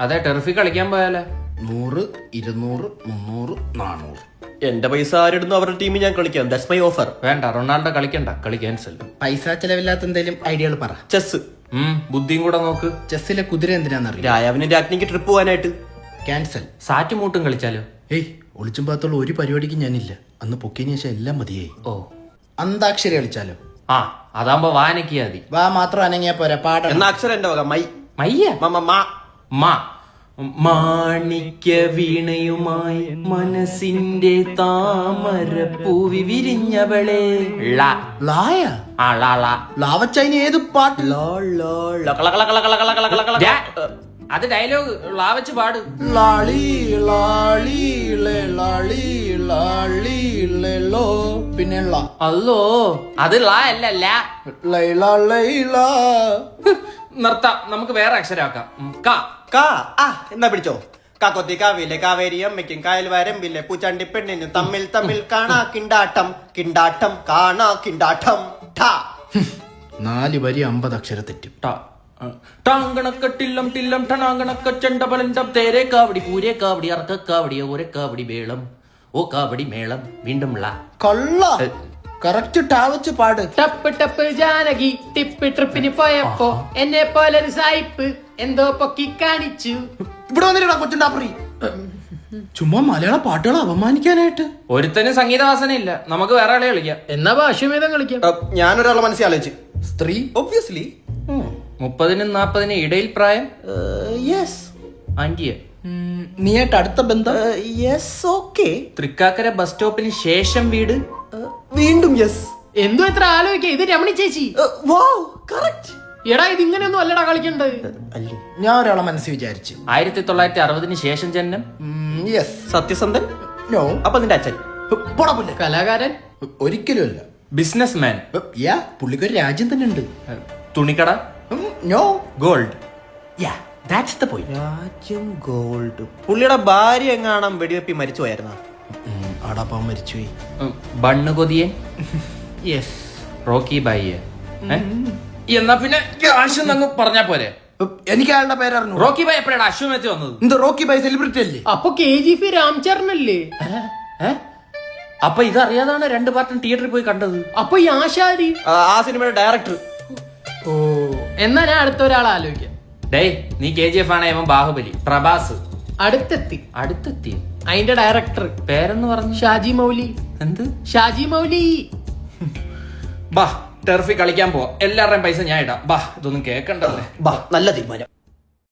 അതെ ടെർഫി കളിക്കാൻ പോയാലേ? നൂറ് ഇരുന്നൂറ് മുന്നൂറ് നാനൂറ്. എന്റെ പൈസ ആരിടുന്നു അവരുടെ ടീമിൽ ഞാൻ കളിക്കാം. ദാറ്റ്സ് മൈ ഓഫർ വേണ്ട റൊണാൾഡോ കളിക്കണ്ട. കളി ക്യാൻസൽ പൈസ ചെലവില്ലാത്ത എന്തെങ്കിലും ഐഡിയകൾ പറ. ചെസ് ഉം ബുദ്ധിയും കൂടെ നോക്ക്. ചെസ്സിലെ കുതിര എന്തിനാണെന്നറിയാം രായാവിന് രാജ്ഞിക്ക് ട്രിപ്പ് പോകാനായിട്ട്. ക്യാൻസൽ സാറ്റ് മൂട്ടും കളിച്ചാലോ? ഏയ് ഒളിച്ചും പാത്തുള്ള ഒരു പരിപാടിക്ക് ഞാനില്ല. അന്ന് പൊക്കിയതിന് ശേഷം എല്ലാം മതിയായി. ഓ. അന്താക്ഷരി കളിച്ചാലോ? ആ അതാകുമ്പോ വാനക്കിയാ മതി. വാ മാത്രം അനങ്ങിയാ പോരാ പാടാ എന്ന അക്ഷരം എന്റെ വക? മൈ. മയ്യ? മ, മ. മാണിക്യ വീണയുമായി മനസ്സിന്റെ താമര പൂവി വിരിഞ്ഞവളെ ലായ ആ ള, ള. ലാവച്ചൈന് ഏത് പാട്ട്? ലോ, ലോ, ലോ, കള, കള, കള, കള, കള, കള, കള, അത് ഡയലോഗ് ലാവച്ച് പാട്. ലാളി ലാളി ലേ, ലാളി ലാളി ലേ, ലോ പിന്നെ. അല്ലോ അത് ലാ അല്ല ല. ലൈല ലൈല നിർത്താം. നമുക്ക് വേറെ അക്ഷരാക്കാം. ക. കാ. ആ എന്നാ പിടിച്ചോ. കാക്കൊത്തി കാവിലെ കാവേരി അമ്മയ്ക്കും കായൽ വരമ്പിലെ പൂച്ചാണ്ടി പെണ്ണിനും തമ്മിൽ തമ്മിൽ കാണാ കിണ്ടാട്ടം. കിണ്ടാട്ടം കാണാ കിണ്ടാട്ടം. ഠാ. നാല് വരി അമ്പത് അക്ഷര തെറ്റും ട. ടാങ്കണക്ക ടില്ലം ടില്ലം ടണാങ്കണക്ക ചെണ്ടപലണ്ടം തേരെ കാവടി പൂരെ കാവടി അർക്ക കാവടി ഓരെ കാവടി വേളം ഓ കാവടി മേളം. വീണ്ടും ള. കള്ള. കറക്റ്റ് ടാവച്ച് പാട്. ടപ്പ് ടപ്പ് ജാനകി ടിപ്പ് ട്രിപ്പിന് പോയപ്പോ എന്നെ പോലെ ഒരു സായിപ്പ് എന്തോ പൊക്കി കാണിച്ചു. ഇവിടെ വന്നിട്ടാ കൊച്ചുണ്ടാപ്പറി. ചുമ്മാ മലയാള പാട്ടുകൾ അപമാനിക്കാനായിട്ട്. ഒരുത്തന് സംഗീതവാസന ഇല്ല നമുക്ക് വേറെ ആളെ കളിക്കാം എന്നാ ഭാഷ്യമേതം കളിക്കാം. ഞാനൊരാളെ മനസ്സിൽ ആലോചിച്ച്. സ്ത്രീ? ഒബ്വിയസ്ലി മുപ്പതിനും നാപ്പതിനും ഇടയിൽ പ്രായം? യെസ് ആന്റിയ നീയായിട്ട് അടുത്ത ബന്ധം? യെസ് ഓക്കെ തൃക്കാക്കര ബസ് സ്റ്റോപ്പിന് ശേഷം വീട്? വീണ്ടും യെസ് എന്തോ എത്ര ആലോചിക്ക? ഇത് രമണി ചേച്ചി. വാവ് കറക്റ്റ് എടാ ഇത് ഇങ്ങനെയൊന്നും അല്ലടാ കളിക്കണ്ടത്. അല്ലേ? ഞാൻ ഒരാളെ മനസ്സ് വിചാരിച്ചു. ആയിരത്തി തൊള്ളായിരത്തി അറുപതിന് ശേഷം ജനനം? യെസ് സത്യസന്ധൻ? നോ അപ്പൊ നിന്റെ അച്ഛൻ? കലാകാരൻ? ഒരിക്കലും അല്ല. ബിസിനസ് മാൻ യാ പുള്ളിക്ക് ഒരു രാജ്യം തന്നെ ഉണ്ട്. തുണിക്കട? No gold yeah that's the point രാജ്യം ഗോൾഡ് പുള്ളിയുടെ ഭാര്യ എങ്ങാണം വെടിവെപ്പി മരിച്ചു പോയായിരുന്ന? ആടാപ്പാൻ മരിച്ചുപോയി ബണ്ണ് കൊതിയൻ യെസ് റോക്കി ബായിയെ? എന്നാ പിന്നെ ആശു അങ്ങ് പറഞ്ഞാ പോരെ. എനിക്ക് അയാളുടെ പേരറിഞ്ഞു റോക്കി ബായ് എപ്പോഴാണ് അശ്വമേത്തി വന്നത്? എന്ത് റോക്കി ബൈ സെലിബ്രിറ്റി അല്ലേ? അപ്പൊ കെ ജി പി രാംചരണല്ലേ? അപ്പൊ ഇതറിയാതാണ് രണ്ട് പാർട്ടും തിയേറ്ററിൽ പോയി കണ്ടത്. അപ്പൊ ഈ ആശാരി? ആ സിനിമയുടെ ഡയറക്ടർ. ഓ. എന്നാ ഞാൻ അടുത്ത ഒരാളെ ആലോചിക്കാം. ഡേ നീ കെ ജി എഫ് ആണ് ഇവൻ ബാഹുബലി. പ്രഭാസ്. അടുത്തെത്തി. അടുത്തെത്തി. അതിന്റെ ഡയറക്ടർ പേരെന്ന് പറഞ്ഞു. ഷാജി മൗലി. എന്ത്? ഷാജി മൗലി. ബാ ടെർഫി കളിക്കാൻ പോവാ. എല്ലാവരുടെയും പൈസ ഞാൻ ഇടാം. ബാ ഇതൊന്നും കേക്കണ്ടല്ലേ? ബാ നല്ല തീരുമാനം.